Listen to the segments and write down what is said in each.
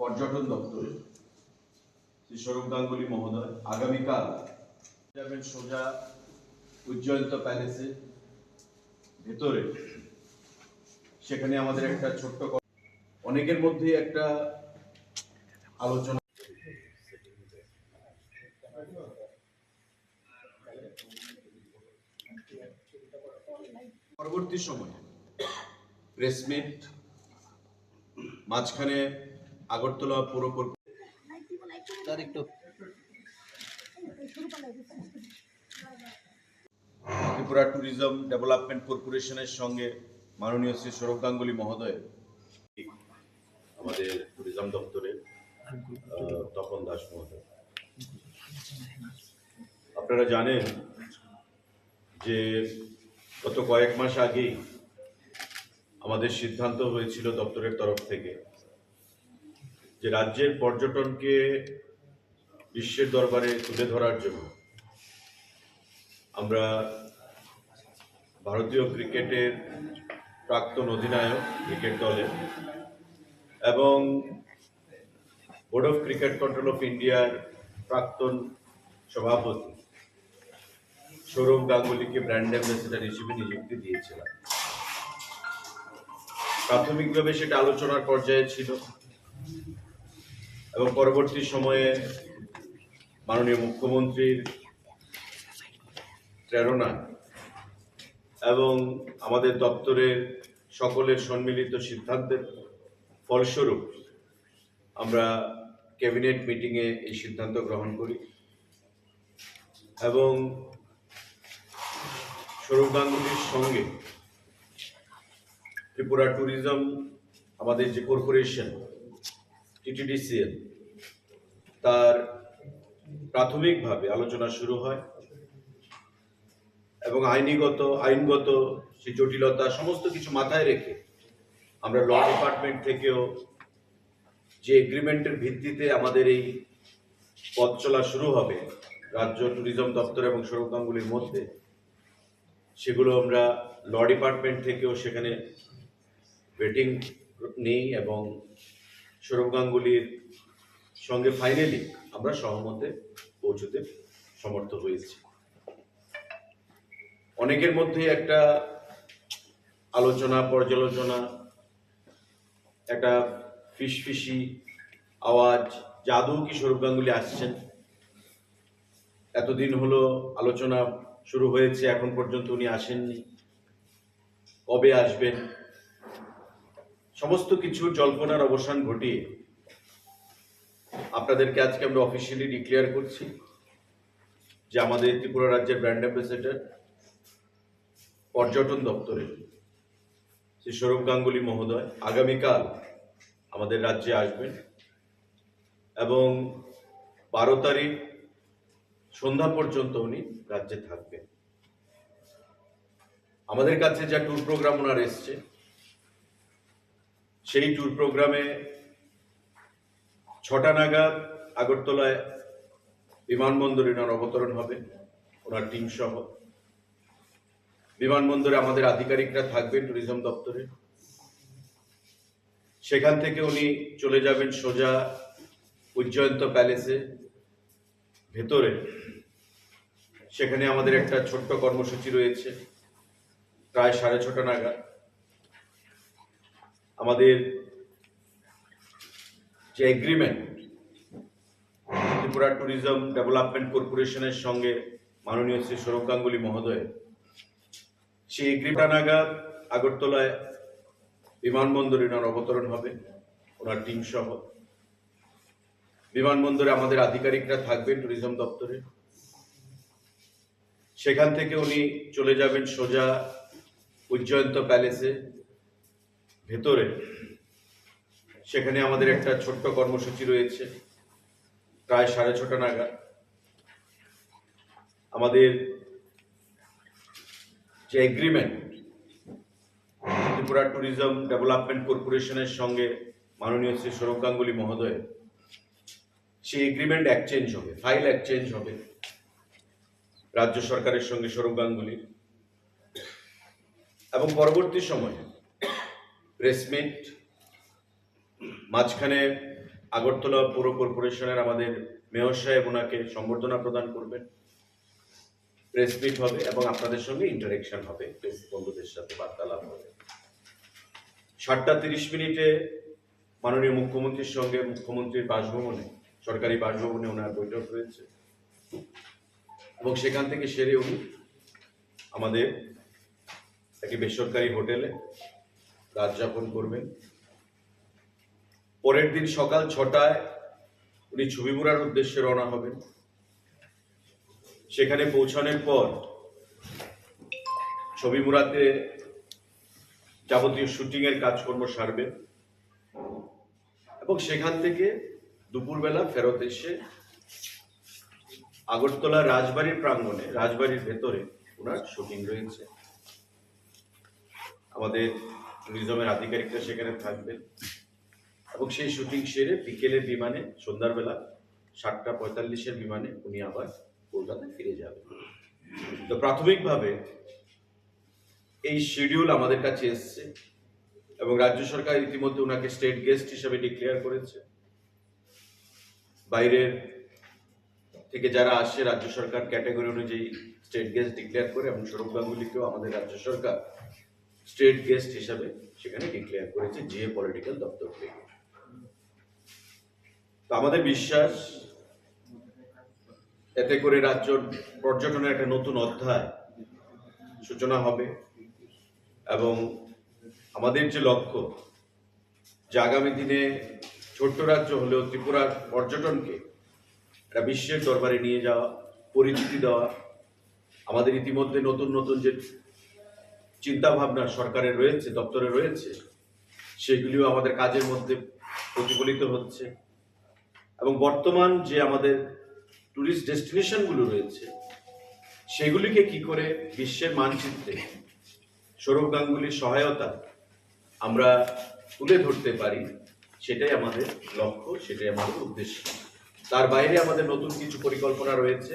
পর্যটন দপ্তরে। শ্রী স্বরূপ গাঙ্গুলি মহোদয়, আগামীকাল যাবেন সোজা উজ্জয়ন্ত প্যালেসে, ভেতরে। সেখানে আমাদের একটা ছোট্ট অনেকের মধ্যে একটা আলোচনা পরবর্তী সময়ে প্রেসমিট মাঝখানে আগরতলা পৌর স্যার একটু। ত্রিপুরা ট্যুরিজম ডেভেলপমেন্ট কর্পোরেশনের সঙ্গে মাননীয় শ্রী সৌরভ গাঙ্গুলি মহোদয় আমাদের ট্যুরিজম দপ্তরের তপন দাস মহোদয়। আপনারা জানেন যে গত কয়েক মাস আগেই আমাদের সিদ্ধান্ত হয়েছিল দপ্তরের তরফ থেকে যে রাজ্যের পর্যটনকে বিশ্বের দরবারে তুলে ধরার জন্য আমরা ভারতীয় ক্রিকেটের প্রাক্তন অধিনায়ক ক্রিকেট দলের এবং board of cricket control of ইন্ডিয়ার প্রাক্তন সভাপতি সৌরভ গাঙ্গুলিকে ব্র্যান্ড অ্যাম্বাসেডার হিসেবে নিযুক্তি দিয়েছিলাম। প্রাথমিকভাবে সেটা আলোচনার পর্যায়ে ছিল। এবং পরবর্তী সময়ে মাননীয় মুখ্যমন্ত্রীর প্রেরণা এবং আমাদের দপ্তরের সকলের সম্মিলিত সিদ্ধান্তের ফলস্বরূপ আমরা ক্যাবিনেট মিটিংয়ে এই সিদ্ধান্ত গ্রহণ করি এবং সৌরভ গাঙ্গুলির সঙ্গে ত্রিপুরা ট্যুরিজম, আমাদের যে কর্পোরেশন টিটিডিসিএল তার প্রাথমিকভাবে আলোচনা শুরু হয় এবং আইনিগত, আইনগত, সেই জটিলতা সমস্ত কিছু মাথায় রেখে আমরা ল ডিপার্টমেন্ট থেকেও যে এগ্রিমেন্টের ভিত্তিতে আমাদের এই পথ চলা শুরু হবে রাজ্য ট্যুরিজম দপ্তর এবং সৌরভ গাঙ্গুলির মধ্যে, সেগুলো আমরা ল ডিপার্টমেন্ট থেকেও সেখানে ওয়েটিং নেই এবং সৌরভ গাঙ্গুলির সঙ্গে ফাইনালি আমরা সহমতে পৌঁছতে সমর্থ হয়েছি। অনেকের মধ্যে একটা আলোচনা, পর্যালোচনা, একটা ফিসফিসি আওয়াজ, জাদু কি সৌরভ গাঙ্গুলি আসছেন? এতদিন হলো আলোচনা শুরু হয়েছে, এখন পর্যন্ত উনি আসেননি। কবে আসবেন? সমস্ত কিছু জল্পনার অবসান ঘটিয়ে আপনাদেরকে আজকে আমরা অফিসিয়ালি ডিক্লেয়ার করছি যে আমাদের ত্রিপুরা রাজ্যের ব্র্যান্ড অ্যাম্বাসেডার পর্যটন দপ্তরে শ্রী সৌরভ গাঙ্গুলি মহোদয় আগামীকাল আমাদের রাজ্যে আসবেন এবং বারো তারিখ সন্ধ্যা পর্যন্ত উনি রাজ্যে থাকবেন। আমাদের কাছে যা ট্যুর প্রোগ্রাম ওনার এসছে সেই ট্যুর প্রোগ্রামে ছটা নাগাদ আগরতলায় বিমানবন্দরে ওনার অবতরণ হবে, ওনার টিম সহ। বিমানবন্দরে আমাদের আধিকারিকরা থাকবেন ট্যুরিজম দপ্তরে। সেখান থেকে উনি চলে যাবেন সোজা উজ্জয়ন্ত প্যালেসে। ভেতরে সেখানে আমাদের একটা ছোট্ট কর্মসূচি রয়েছে, প্রায় সাড়ে ছটা নাগাদ। আমাদের যে এগ্রিমেন্ট ত্রিপুরা ট্যুরিজম ডেভেলপমেন্ট কর্পোরেশনের সঙ্গে মাননীয় শ্রী সৌরভ গাঙ্গুলি মহোদয়, সেই এগ্রিমেন্ট নাগাদ আগরতলায় বিমানবন্দরে ওনার অবতরণ হবে, ওনার টিম সহ। বিমানবন্দরে আমাদের আধিকারিকরা থাকবেন ট্যুরিজম দপ্তরে। সেখান থেকে উনি চলে যাবেন সোজা উজ্জয়ন্ত প্যালেসে। ভেতরে। সেখানে আমাদের একটা ছোট্ট কর্মসূচি রয়েছে, প্রায় সাড়ে ছটা নাগাদ। আমাদের যে এগ্রিমেন্ট ত্রিপুরা ট্যুরিজম ডেভেলপমেন্ট কর্পোরেশনের সঙ্গে মাননীয় শ্রী সৌরভ গাঙ্গুলি মহোদয়, সেই এগ্রিমেন্ট এক্সচেঞ্জ হবে ফাইল এক্সচেঞ্জ হবে রাজ্য সরকারের সঙ্গে সৌরভ গাঙ্গুলির এবং পরবর্তী সময়ে প্রেসমিট, মাঝখানে আগরতলা পৌর কর্পোরেশনের আমাদের মেয়র সাহেব ওনাকে সম্বর্ধনা প্রদান করবেন। প্রেস মিট হবে এবং আপনাদের সঙ্গে ইন্টারেকশন হবে, প্রেস বন্ধুদের সাথে বার্তালাপ হবে। সাতটা তিরিশ মিনিটে মাননীয় মুখ্যমন্ত্রীর সঙ্গে মুখ্যমন্ত্রীর বাসভবনে, সরকারি বাসভবনে ওনার বৈঠক হয়েছে। এবং সেখান থেকে সেরে উনি আমাদের একটি বেসরকারি হোটেলে রাত যাপন করবেন। পরের দিন সকাল ছটায় উনি ছবিমুড়ার উদ্দেশ্যে রওনা হবেন। সেখানে পৌঁছানোর পর ছবিমুড়াতে যাবতীয় শুটিং এর কাজকর্ম সারবেন এবং সেখান থেকে দুপুরবেলা ফেরত এসে আগরতলা রাজবাড়ির প্রাঙ্গণে, রাজবাড়ির ভেতরে ওনার শুটিং রয়েছে। আমাদের ট্যুরিজমের আধিকারিকরা সেখানে থাকবেন। এবং সেই শুটিং সেরে বিকেলের বিমানে সন্ধ্যাবেলা সাতটা পঁয়তাল্লিশের বিমানে উনি আবার কলকাতায় ফিরে যাবেন। তো প্রাথমিকভাবে এই শিডিউল আমাদের কাছে এসছে এবং রাজ্য সরকার ইতিমধ্যে ওনাকে স্টেট গেস্ট হিসেবে ডিক্লেয়ার করেছে। বাইরের থেকে যারা আসে, রাজ্য সরকার ক্যাটাগরি অনুযায়ী স্টেট গেস্ট ডিক্লেয়ার করে এবং সৌরভ গাঙ্গুলিকেও আমাদের রাজ্য সরকার স্টেট গেস্ট হিসাবে সেখানে ডিক্লেয়ার করেছে জিএ পলিটিক্যাল দপ্তর থেকে। তো আমাদের বিশ্বাস, এতে করে রাজ্য পর্যটনের একটা নতুন অধ্যায় সূচনা হবে এবং আমাদের যে লক্ষ্য যে আগামী দিনে ছোট্ট রাজ্য হলেও ত্রিপুরার পর্যটনকে একটা বিশ্বের দরবারে নিয়ে যাওয়া, পরিচিতি দেওয়া, আমাদের ইতিমধ্যে নতুন নতুন যে চিন্তা ভাবনা সরকারের রয়েছে, দপ্তরে রয়েছে, সেগুলিও আমাদের কাজের মধ্যে প্রতিফলিত হচ্ছে। এবং বর্তমান যে আমাদের ট্যুরিস্ট ডেস্টিনেশনগুলো রয়েছে, সেগুলিকে কি করে বিশ্বের মানচিত্রে সৌরভ গাঙ্গুলির সহায়তা আমরা তুলে ধরতে পারি, সেটাই আমাদের লক্ষ্য, সেটাই আমাদের উদ্দেশ্য। তার বাইরে আমাদের নতুন কিছু পরিকল্পনা রয়েছে,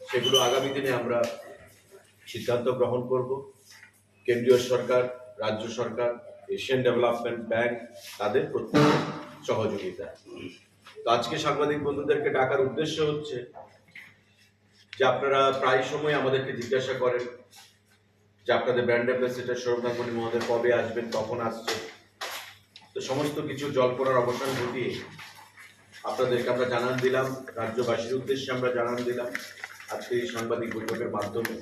সেগুলো আগামী দিনে আমরা সিদ্ধান্ত গ্রহণ করব। কেন্দ্রীয় সরকার, রাজ্য সরকার, এশিয়ান ডেভেলপমেন্ট ব্যাংক, তাদের প্রত্যেক সহযোগিতা। তো আজকে সাংবাদিক বন্ধুদেরকে ডাকার উদ্দেশ্য হচ্ছে যে আপনারা প্রায় সময় আমাদেরকে জিজ্ঞাসা করেন যে আপনাদের ব্র্যান্ড অ্যাম্বাসেডার সৌরভ গাঙ্গুলি মহোদয় কবে আসবেন, কখন আসছে তো সমস্ত কিছু জল্পনার অবসান ঘটিয়ে আপনাদেরকে আমরা জানান দিলাম, রাজ্যবাসীর উদ্দেশ্যে আমরা জানান দিলাম আজকে এই সাংবাদিক বৈঠকের মাধ্যমে।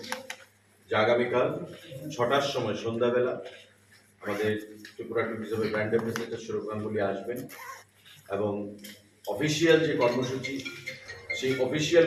যে আগামীকাল ছটার সময় সন্ধ্যাবেলা আমাদের ত্রিপুরা ট্যুরিজমের ব্র্যান্ড অ্যাম্বাসেডার সৌরভ গাঙ্গুলি আসবেন এবং অফিসিয়াল যে কর্মসূচি, সেই অফিসিয়াল